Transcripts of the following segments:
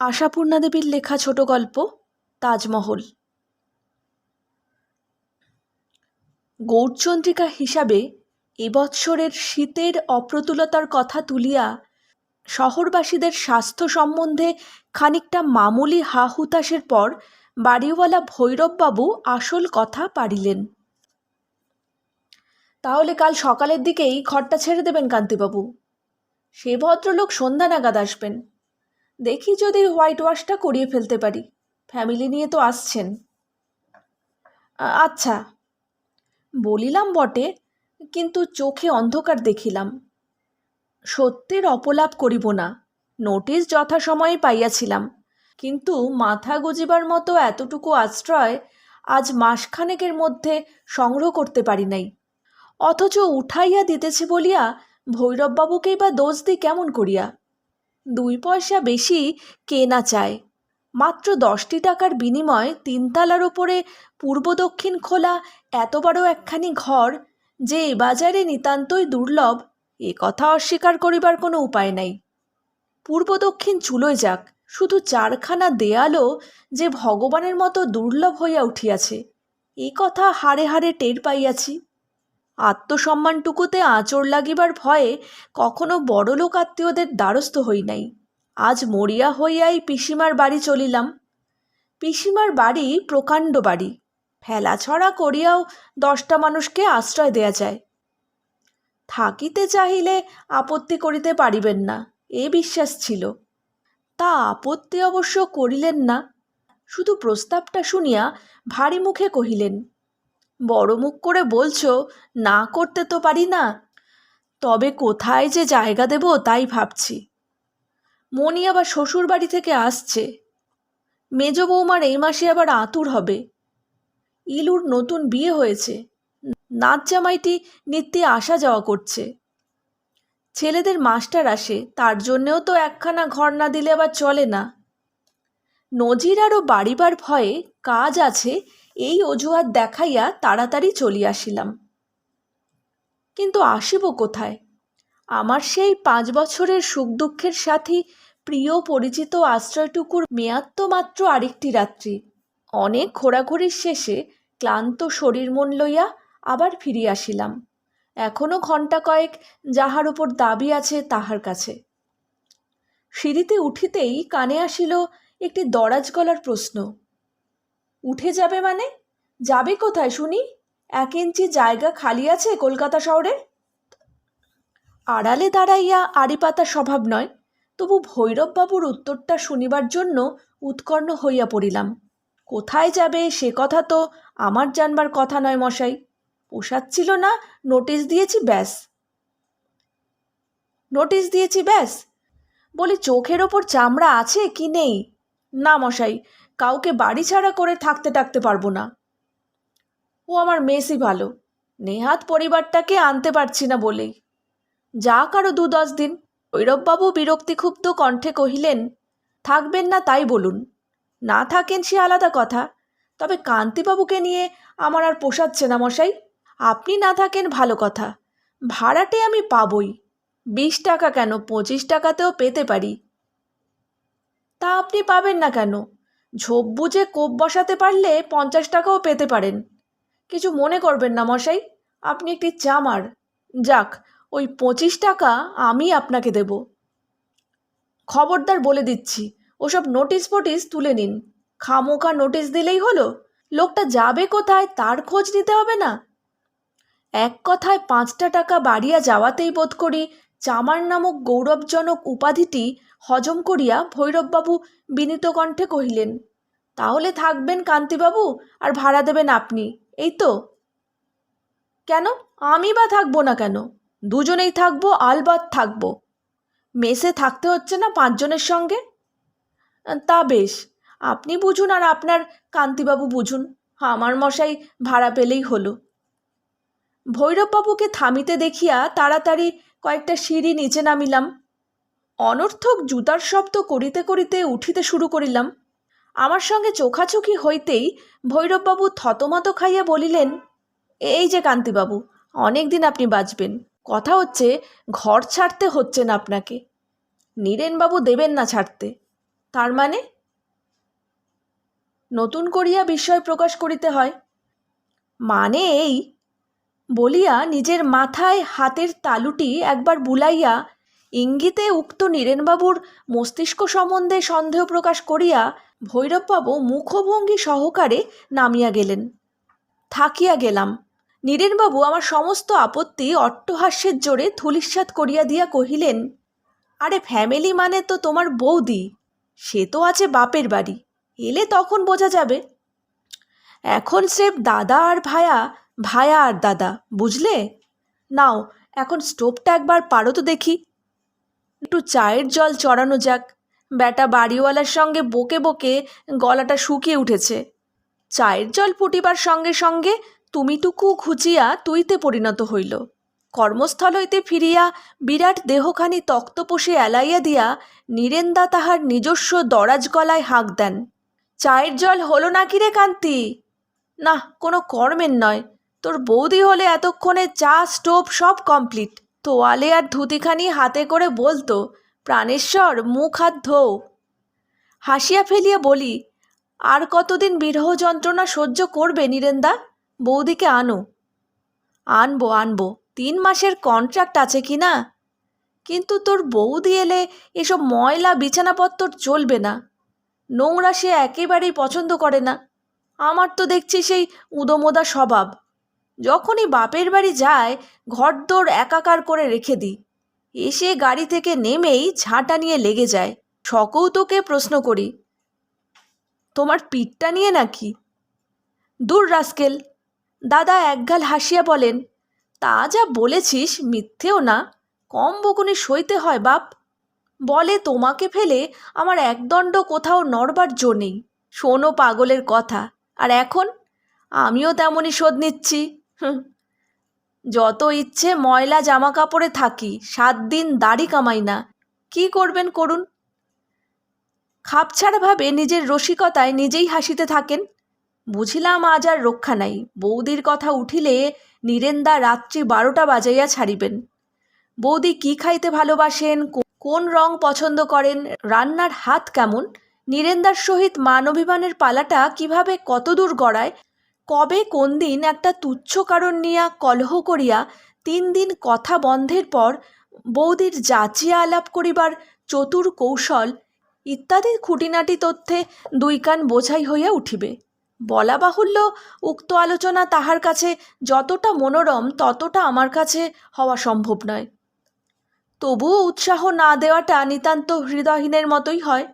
আশাপূর্ণা দেবীর লেখা ছোট গল্প, তাজমহল। গৌরচন্দ্রিকা হিসাবে এবৎসরের শীতের অপ্রতুলতার কথা তুলিয়া শহরবাসীদের স্বাস্থ্য সম্বন্ধে খানিকটা মামুলি হা হুতাশের পর বাড়িওয়ালা ভৈরববাবু আসল কথা পারিলেন। তাহলে কাল সকালের দিকেই ঘরটা ছেড়ে দেবেন কান্তিবাবু। সে ভদ্রলোক সন্ধ্যা নাগাদ আসবেন। দেখি যদি হোয়াইট ওয়াশটা করিয়ে ফেলতে পারি। ফ্যামিলি নিয়ে তো আসছেন। আচ্ছা। বলিলাম বটে, কিন্তু চোখে অন্ধকার দেখিলাম। সত্যের অপলাপ করিব না নোটিশ যথাসময়ে পাইয়াছিলাম। কিন্তু মাথা গজিবার মতো এতটুকু আশ্রয় আজ মাসখানেকের মধ্যে সংগ্রহ করতে পারি নাই। অথচ উঠাইয়া দিতেছে বলিয়া ভৈরববাবুকেই বা দোষ দিই কেমন করিয়া? দুই পয়সা বেশি কে না চায় মাত্র দশটি টাকার বিনিময়ে তিনতলার ওপরে পূর্ব দক্ষিণ খোলা এত বড় একখানি ঘর যে এ বাজারে নিতান্তই দুর্লভ, এ কথা অস্বীকার করিবার কোনো উপায় নাই। পূর্ব দক্ষিণ চুলোয় যাক, শুধু চারখানা দেয়ালও যে ভগবানের মতো দুর্লভ হইয়া উঠিয়াছে, এ কথা হাড়ে হাড়ে টের পাইয়াছি। আত্মসম্মানটুকুতে আঁচড় লাগিবার ভয়ে কখনো বড়লোক আত্মীয়দের দ্বারস্থ হই নাই। আজ মরিয়া হইয়াই পিসিমার বাড়ি চলিলাম। পিসিমার বাড়ি প্রকাণ্ড বাড়ি। ফেলাছড়া করিয়াও দশটা মানুষকে আশ্রয় দেয়া যায়। থাকিতে চাহিলে আপত্তি করিতে পারিবেন না, এ বিশ্বাস ছিল। তা আপত্তি অবশ্য করিলেন না। শুধু প্রস্তাবটা শুনিয়া ভারী মুখে কহিলেন বড় মুখ করে বলছো, না করতে তো পারি না। তবে কোথায় যে জায়গা দেব তাই ভাবছি। মনি আবার শ্বশুর বাড়ি থেকে আসছে। মেজ বৌমার এই মাসে আবার আতুর হবে। ইলুর নতুন বিয়ে হয়েছে। নাচ জামাইটি নিত্যে আসা যাওয়া করছে। ছেলেদের মাস্টার আসে, তার জন্যেও তো একখানা ঘর না দিলে আবার চলে না। নজির আরও বাড়িবার ভয়ে কাজ আছে এই অজুহাত দেখাইয়া তাড়াতাড়ি চলিয়া আসিলাম। কিন্তু আসিব কোথায়? আমার সেই পাঁচ বছরের সুখ দুঃখের সাথী, প্রিয় পরিচিত আশ্রয়টুকুর মেয়াদ তো মাত্র আরেকটি রাত্রি। অনেক ঘোরাঘুরির শেষে ক্লান্ত শরীর মন লইয়া আবার ফিরিয়া আসিলাম। এখনও ঘণ্টা কয়েক যাহার উপর দাবি আছে তাহার কাছে। সিঁড়িতে উঠিতেই কানে আসিল একটি দরাজ গলার প্রশ্ন। উঠে যাবে মানে? যাবে কোথায় শুনি? এক ইঞ্চি জায়গা খালি আছে কলকাতা শহরে? আড়ালে দাঁড়াইয়া আড়ি পাতা স্বভাব নয়, তবু ভৈরববাবুর উত্তরটা শুনিবার জন্য উৎকর্ণ হইয়া পড়িলাম। কোথায় যাবে সে কথা তো আমার জানবার কথা নয় মশাই। পোষাচ্ছিল না, নোটিশ দিয়েছি ব্যাস। নোটিশ দিয়েছি ব্যাস। বলি, চোখের ওপর চামড়া আছে কি নেই? না মশাই কাউকে বাড়ি ছাড়া করে থাকতে টাকতে পারব না। ও আমার মেসই ভালো। নেহাত পরিবারটাকে আনতে পারছি না বলেই। যা কারও দু দশ দিন। ভৈরববাবু বিরক্তিক্ষুব্ধ কণ্ঠে কহিলেন, থাকবেন না তাই বলুন। না থাকেন সে আলাদা কথা। তবে কান্তিবাবুকে নিয়ে আমার আর পোষাচ্ছে না মশাই। আপনি না থাকেন ভালো কথা। ভাড়াটে আমি পাবই। বিশ টাকা কেন? পঁচিশ টাকাতেও পেতে পারি। তা আপনি পাবেন না কেন? ঝোপ বুঝে কোপ বসাতে পারলে পঞ্চাশ টাকাও পেতে পারেন। কিছু মনে করবেন না মশাই, আপনি একটি চামার। যাক, ওই পঁচিশ টাকা আমি আপনাকে দেব। খবরদার বলে দিচ্ছি, ওসব নোটিশ ফোটিস তুলে নিন। খামোকা নোটিশ দিলেই হলো, লোকটা যাবে কোথায় তার খোঁজ নিতে হবে না। এক কথায় পাঁচটা টাকা বাড়িয়া যাওয়াতেই বোধ করি চামার নামক গৌরবজনক উপাধিটি হজম করিয়া ভৈরববাবু বিনীত কণ্ঠে কহিলেন তাহলে থাকবেন কান্তিবাবু আর ভাড়া দেবেন আপনি, এই তো। কেন? আমি বা থাকব না কেন? দুজনেই থাকব, আলবাত থাকব। মেসে থাকতে হচ্ছে না পাঁচজনের সঙ্গে? তা বেশ, আপনি বুঝুন আর আপনার কান্তিবাবু বুঝুন, আমার মশাই ভাড়া পেলেই হলো। ভৈরববাবুকে থামিতে দেখিয়া তাড়াতাড়ি কয়েকটা সিঁড়ি নিচে নামিলাম। অনর্থক জুতার শব্দ করিতে করিতে উঠিতে শুরু করিলাম। আমার সঙ্গে চোখাচোখি হইতেই ভৈরববাবু থতমত খাইয়া বলিলেন, এই যে কান্তিবাবু অনেক দিন আপনি বাঁচবেন। কথা হচ্ছে, ঘর ছাড়তে হচ্ছে না আপনাকে। নীরেনবাবু দেবেন না ছাড়তে। তার মানে? নতুন করিয়া বিস্ময় প্রকাশ করিতে হয়। মানে এই? বলিয়া নিজের মাথায় হাতের তালুটি একবার বুলাইয়া ইঙ্গিতে উক্ত নীরেনবাবুর মস্তিষ্ক সম্বন্ধে সন্দেহ প্রকাশ করিয়া ভৈরববাবু মুখভঙ্গি সহকারে নামিয়া গেলেন। থাকিয়া গেলাম। নীরেনবাবু আমার সমস্ত আপত্তি অট্টহাস্যের জোরে ধূলিসাৎ করিয়া দিয়া কহিলেন, আরে ফ্যামিলি মানে তো তোমার বৌদি, সে তো আছে বাপের বাড়ি, এলে তখন বোঝা যাবে। এখন স্রেফ দাদা আর ভায়া ভায়া আর দাদা, বুঝলে? নাও, এখন স্টোভটা একবার পারো তো দেখি। একটু চায়ের জল চড়ানো যাক। ব্যাটা বাড়িওয়ালার সঙ্গে বকে বকে গলাটা শুকিয়ে উঠেছে। চায়ের জল ফুটিবার সঙ্গে সঙ্গে তুমিটুকু ঘুচিয়া তুইতে পরিণত হইল। কর্মস্থল হইতে ফিরিয়া বিরাট দেহখানি তক্তপোষে এলাইয়া দিয়া নীরেন্দা তাহার নিজস্ব দরাজ গলায় হাঁক দেন, চায়ের জল হলো না কি রে কান্তি? না, কোনো কর্মের নয়। তোর বৌদি হলে এতক্ষণে চা, স্টোভ সব কমপ্লিট। তোয়ালে আর ধুতিখানি হাতে করে বলতো প্রাণেশ্বর, মুখ হাত ধোও। হাসিয়া ফেলিয়া বলি, আর কতদিন বিরহ যন্ত্রণা সহ্য করবে নীরেন্দা? বৌদিকে আনো। আনব আনব। তিন মাসের কন্ট্রাক্ট আছে কি না? কিন্তু তোর বৌদি এলে এসব ময়লা, বিছানাপত্তর চলবে না। নোংরা সে একেবারেই পছন্দ করে না। আমার তো দেখছি সেই উদোমোদা স্বভাব। যখনই বাপের বাড়ি যায়, ঘরদোর একাকার করে রেখে দিই। এসে গাড়ি থেকে নেমেই ঝাঁটা নিয়ে লেগে যায়। সকৌতোকে প্রশ্ন করি, তোমার পিঠটা নিয়ে নাকি? দূর, রাস্কেল। দাদা একগাল হাসিয়া বলেন, তা যা বলেছিস মিথ্যেও না, কম বকুনি সইতে হয়, বাপ। বলে তোমাকে ফেলে আমার একদণ্ড কোথাও নড়বার জো নেই। শোনো পাগলের কথা, আর এখন আমিও তেমনই শোধ নিচ্ছি। হুঁ। যত ইচ্ছে ময়লা জামা কাপড়ে থাকি, সাত দিন দাড়ি কামাই না। কি করবেন করুন? খাপছাড়াভাবে নিজের রসিকতায় নিজেই হাসিতে থাকেন। বুঝিলাম আজ আর রক্ষা নাই। বৌদির কথা উঠিলে নীরেন্দা রাত্রি বারোটা বাজাইয়া ছাড়িবেন। বৌদি কি খাইতে ভালোবাসেন? কোন রং পছন্দ করেন? রান্নার হাত কেমন? নীরেন্দার সহিত মানবিমানের পালাটা কীভাবে কতদূর গড়ায়? কবে কোন দিন একটা তুচ্ছ কারণ নিয়া কলহ করিয়া তিন দিন কথা বন্ধের পর বৌদির যাচিয়া আলাপ করিবার চতুর কৌশল ইত্যাদি খুঁটিনাটি তথ্যে দুই কান বোঝাই হইয়া উঠিবে। বলা বাহুল্য, উক্ত আলোচনা তাহার কাছে যতটা মনোরম, ততটা আমার কাছে হওয়া সম্ভব নয়। তবুও উৎসাহ না দেওয়াটা নিতান্ত হৃদয়হীনের মতোই হয়।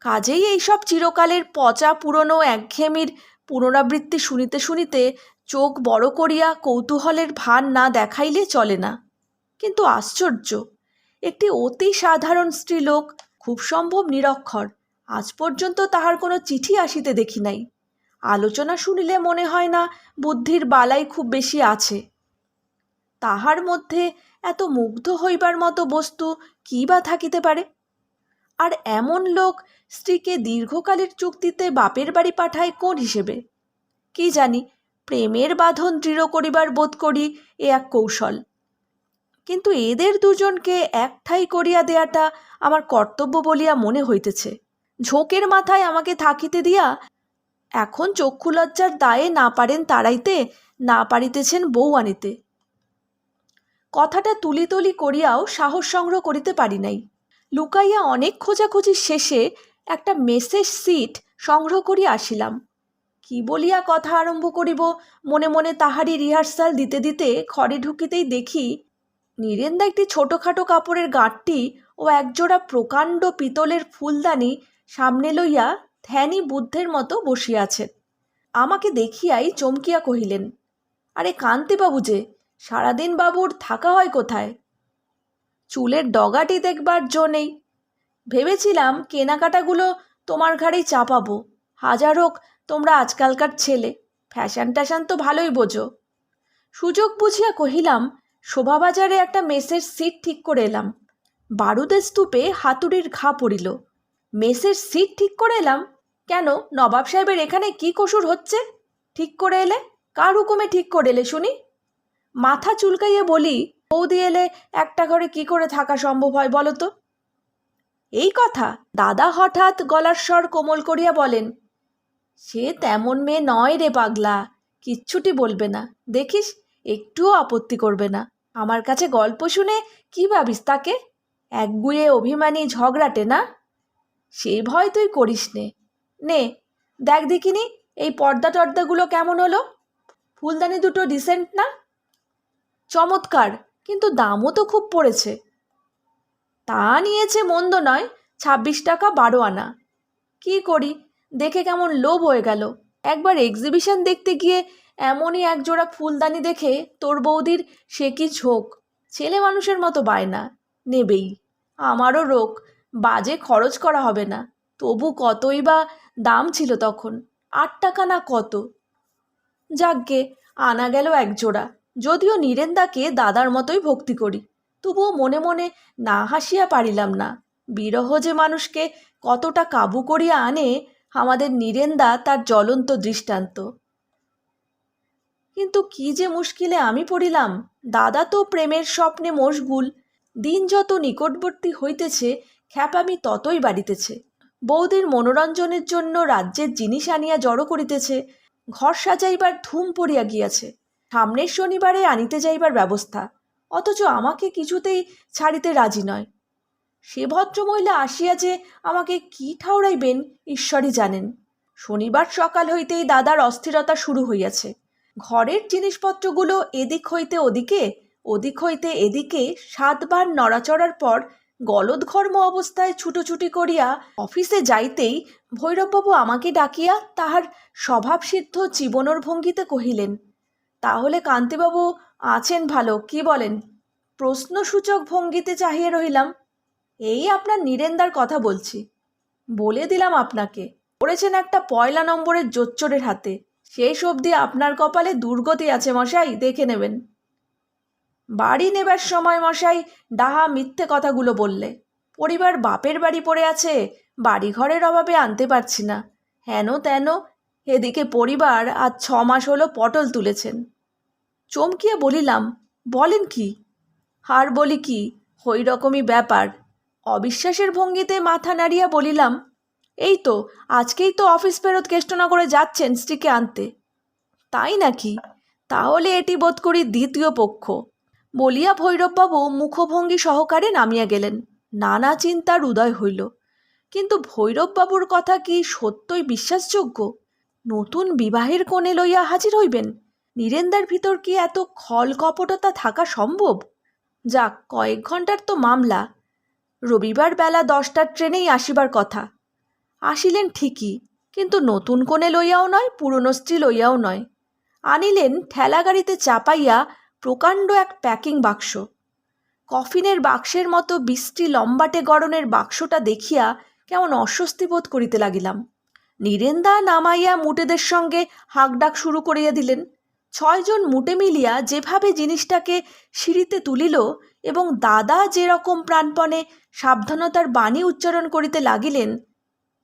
কাজেই এইসব চিরকালের পচা, পুরনো, একঘেয়েমির পুনরাবৃত্তি শুনিতে শুনিতে চোখ বড় করিয়া কৌতূহলের ভান না দেখাইলে চলে না। কিন্তু আশ্চর্য, একটি অতি সাধারণ স্ত্রীলোক খুব সম্ভব নিরক্ষর। আজ পর্যন্ত তাহার কোনো চিঠি আসিতে দেখি নাই। আলোচনা শুনিলে মনে হয় না বুদ্ধির বালাই খুব বেশি আছে। তাহার মধ্যে এত মুগ্ধ হইবার মতো বস্তু কী বা থাকিতে পারে? আর এমন লোক স্ত্রীকে দীর্ঘকালের চুক্তিতে বাপের বাড়ি পাঠায় কোন হিসেবে? কি জানি, প্রেমের বাঁধন দৃঢ় করিবার বোধ করি এ এক কৌশল। কিন্তু এদের দুজনকে একঠাই করিয়া দেয়াটা আমার কর্তব্য বলিয়া মনে হইতেছে। ঝোঁকের মাথায় আমাকে থাকিতে দিয়া এখন চক্ষুলজ্জার দায়ে না পারেন তাড়াইতে, না পারিতেছেন বউ আনিতে। কথাটা তুলি তুলি করিয়াও সাহস সংগ্রহ করিতে পারি নাই। লুকাইয়া অনেক খোঁজাখুঁজির শেষে একটা মেসেজ সিট সংগ্রহ করিয়া আসিলাম। কি বলিয়া কথা আরম্ভ করিব? মনে মনে তাহারই রিহার্সাল দিতে দিতে ঘরে ঢুকিতেই দেখি নীরেন্দা একটি ছোটোখাটো কাপড়ের গাঁটটি ও একজোড়া প্রকাণ্ড পিতলের ফুলদানি সামনে লইয়া ধ্যানী বুদ্ধের মতো বসিয়াছেন আমাকে দেখিয়াই চমকিয়া কহিলেন, আরে কান্তিবাবু যে, সারাদিন বাবুর থাকা হয় কোথায়? চুলের ডগাটি দেখবার জো নেই। ভেবেছিলাম কেনাকাটাগুলো তোমার ঘাড়েই চাপাবো। হাজার হোক তোমরা আজকালকার ছেলে। ফ্যাশন ট্যাশান তো ভালোই বোঝো। সুযোগ বুঝিয়া কহিলাম, শোভাবাজারে একটা মেসের সিট ঠিক করে এলাম। বারুদের স্তূপে হাতুড়ির ঘা পড়িল। মেসের সিট ঠিক করে এলাম? কেন? নবাব সাহেবের এখানে কি কসুর হচ্ছে? ঠিক করে এলে? কার হুকুমে ঠিক করে এলে শুনি? মাথা চুলকাইয়ে বলি, বৌদি এলে একটা ঘরে কি করে থাকা সম্ভব হয় বলো তো? এই কথা দাদা হঠাৎ গলার স্বর কোমল করিয়া বলেন সে তেমন মেয়ে নয় রে পাগলা, কিচ্ছুটি বলবে না। দেখিস, একটুও আপত্তি করবে না। আমার কাছে গল্প শুনে কি ভাবিস তাকে? একগুয়ে অভিমানী ঝগড়াটে না সে ভয় তুই করিস নে। নে, দেখ দেখিনি, এই পর্দা টর্দাগুলো কেমন হলো? ফুলদানি দুটো ডিসেন্ট না? চমৎকার, কিন্তু দামও তো খুব পড়েছে। তা নিয়েছে মন্দ নয়, ছাব্বিশ টাকা বারো আনা। কি করি দেখে কেমন লোভ হয়ে গেল। একবার এক্সিবিশন দেখতে গিয়ে এমনই একজোড়া ফুলদানি দেখে তোর বৌদির সে কি ঝোঁক? ছেলে মানুষের মতো বায়না, নেবেই। আমারও রোগ, বাজে খরচ করা হবে না। তবু কতই বা দাম ছিল তখন? আট টাকা না কত? যাকগে, আনা গেল এক জোড়া যদিও নীরেন্দাকে দাদার মতোই ভক্তি করি, তবুও মনে মনে না হাসিয়া পারিলাম না। বিরহ যে মানুষকে কতটা কাবু করিয়া আনে আমাদের নীরেন্দা তার জ্বলন্ত দৃষ্টান্ত। কিন্তু কি যে মুশকিলে আমি পড়িলাম, দাদা তো প্রেমের স্বপ্নে মশগুল, দিন যত নিকটবর্তী হইতেছে খ্যাপামি ততই বাড়িতেছে। বৌদির মনোরঞ্জনের জন্য রাজ্যের জিনিস আনিয়া জড়ো করিতেছে, ঘর সাজাইবার ধুম পড়িয়া গিয়াছে, সামনের শনিবারে আনিতে যাইবার ব্যবস্থা, অথচ আমাকে কিছুতেই ছাড়িতে রাজি নয়। সে ভদ্রমহিলা আসিয়া যে আমাকে কি ঠাউরাইবেন ঈশ্বরই জানেন। শনিবার সকাল হইতেই দাদার অস্থিরতা শুরু হইয়াছে। ঘরের জিনিসপত্রগুলো এদিক হইতে ওদিকে, ওদিক হইতে এদিকে সাতবার নড়াচড়ার পর গলদঘর্ম অবস্থায় ছুটোছুটি করিয়া অফিসে যাইতেই ভৈরববাবু আমাকে ডাকিয়া তাহার স্বভাবসিদ্ধ জীবনর ভঙ্গিতে কহিলেন, তাহলে কান্তিবাবু আছেন ভালো, কি বলেন? প্রশ্নসূচক ভঙ্গিতে চাহিয়ে রহিলাম। এই আপনার নীরেন্দার কথা বলছি। বলে দিলাম আপনাকে। পড়েছেন একটা পয়লা নম্বরের জোচ্চরের হাতে। শেষ অবধি আপনার কপালে দুর্গতি আছে মশাই, দেখে নেবেন। বাড়ি নেবার সময় মশাই ডাহা মিথ্যে কথাগুলো বললে। পরিবার বাপের বাড়ি পড়ে আছে বাড়ি ঘরের অভাবে আনতে পারছি না। হেন তেন এদিকে পরিবার আজ ছ মাস হলো পটল তুলেছেন। চমকিয়ে বলিলাম, বলেন কি? আর বলি কি? ওই রকমই ব্যাপার। অবিশ্বাসের ভঙ্গিতে মাথা নাড়িয়া বলিলাম, এই তো, আজকেই তো অফিস ফেরত কেষ্টনা করে যাচ্ছেন স্ত্রীকে আনতে। তাই নাকি? তাহলে এটি বোধ করি দ্বিতীয় পক্ষ। বলিয়া ভৈরববাবু মুখভঙ্গি সহকারে নামিয়া গেলেন। নানা চিন্তার উদয় হইল। কিন্তু ভৈরববাবুর কথা কি সত্যই বিশ্বাসযোগ্য? নতুন বিবাহের কোণে লইয়া হাজির হইবেন? নীরেন্দার ভিতর কি এত খল কপটতা থাকা সম্ভব? যাক, কয়েক ঘণ্টার তো মামলা। রবিবার বেলা দশটার ট্রেনেই আসিবার কথা। আসিলেন ঠিকই, কিন্তু নতুন কোণে লইয়াও নয়, পুরনো স্ত্রী লইয়াও নয়। আনিলেন ঠেলাগাড়িতে চাপাইয়া প্রকাণ্ড এক প্যাকিং বাক্স। কফিনের বাক্সের মতো বৃষ্টি লম্বাটে গড়নের বাক্সটা দেখিয়া কেমন অস্বস্তি বোধ করিতে লাগিলাম। নীরেন্দা নামাইয়া মুটেদের সঙ্গে হাঁকডাক শুরু করিয়া দিলেন। ছয়জন মুটে মিলিয়া যেভাবে জিনিসটাকে সিঁড়িতে তুলিল এবং দাদা যেরকম প্রাণপণে সাবধানতার বাণী উচ্চারণ করিতে লাগিলেন,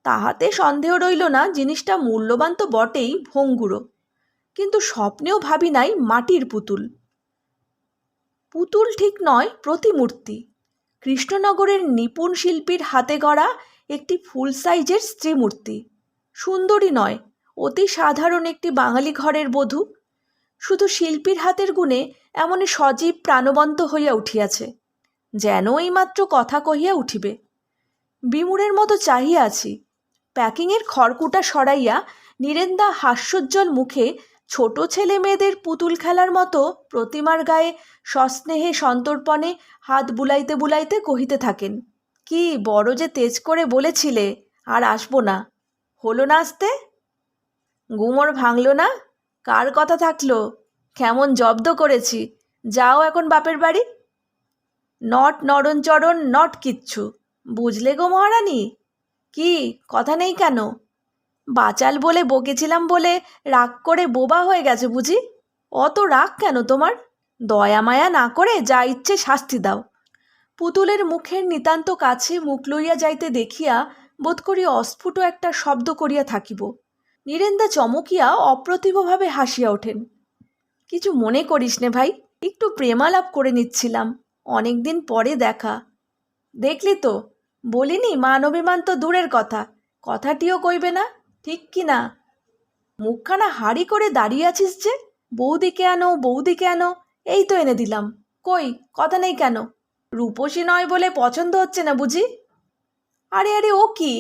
তাহাতে সন্দেহ রইল না জিনিসটা মূল্যবান তো বটেই ভঙ্গুরো। কিন্তু স্বপ্নেও ভাবি নাই মাটির পুতুল। পুতুল ঠিক নয়, প্রতিমূর্তি। কৃষ্ণনগরের নিপুণ শিল্পীর হাতে গড়া একটি ফুল সাইজের স্ত্রীমূর্তি। সুন্দরী নয়, অতি সাধারণ একটি বাঙালি ঘরের বধূ। শুধু শিল্পীর হাতের গুণে এমনই সজীব প্রাণবন্ত হইয়া উঠিয়াছে, যেন এইমাত্র কথা কহিয়া উঠিবে। বিমুরের মতো চাহিয়া আছি, প্যাকিংয়ের খড়কুটা সরাইয়া নীরেন্দা হাস্যোজ্জ্বল মুখে ছোট ছেলে মেয়েদের পুতুল খেলার মতো প্রতিমার গায়ে সস্নেহে সন্তর্পণে হাত বুলাইতে বুলাইতে কহিতে থাকেন, কি বড় যে তেজ করে বলেছিলে, আর আসব না, হলো না আসতে? গুমর ভাঙল না? কার কথা থাকল? কেমন জব্দ করেছি? যাও এখন বাপের বাড়ি। নট নরণচরণ, নট কিচ্ছু। বুঝলে গো মহারানী? কি, কথা নেই কেন? বাচাল বলে বকেছিলাম বলে রাগ করে বোবা হয়ে গেছে বুঝি? অত রাগ কেন তোমার? দয়া মায়া না করে যা ইচ্ছে শাস্তি দাও। পুতুলের মুখের নিতান্ত কাছে মুখ লইয়া যাইতে দেখিয়া বোধ করি অস্ফুট একটা শব্দ করিয়া থাকিব। নীরেন্দা চমকিয়া অপ্রতিভভাবে হাসিয়া ওঠেন। কিছু মনে করিস নে ভাই, একটু প্রেমালাপ করে নিচ্ছিলাম অনেক দিন পরে দেখা। দেখলি তো, বলিনি মান অভিমান তো দূরের কথা, কথাটিও কইবে না, ঠিক কি না? মুখখানা হাড়ি করে দাঁড়িয়ে আছিস যে বৌদিকে আনো বৌদিকে আনো এই তো এনে দিলাম, কই, কথা নেই কেন? রূপসী নয় বলে পছন্দ হচ্ছে না বুঝি? আরে আরে, ও কি?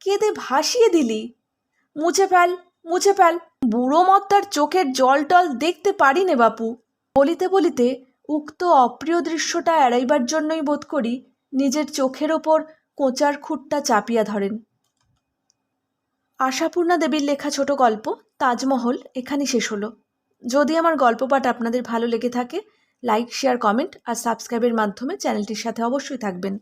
কেঁদে ভাসিয়ে দিলি? মুছে ফেল মুছে ফেল। বুড়ো মত্তার চোখের জল টল দেখতে পারি নে বাপু। বলিতে বলিতে উক্ত অপ্রিয় দৃশ্যটা এড়াইবার জন্যই বোধ করি নিজের চোখের ওপর কোঁচার খুঁটটা চাপিয়া ধরেন। আশাপূর্ণা দেবীর লেখা ছোট গল্প, তাজমহল, এখানেই শেষ হলো। যদি আমার গল্প পাঠ আপনাদের ভালো লেগে থাকে লাইক শেয়ার কমেন্ট আর সাবস্ক্রাইবের মাধ্যমে চ্যানেলটির সাথে অবশ্যই থাকবেন।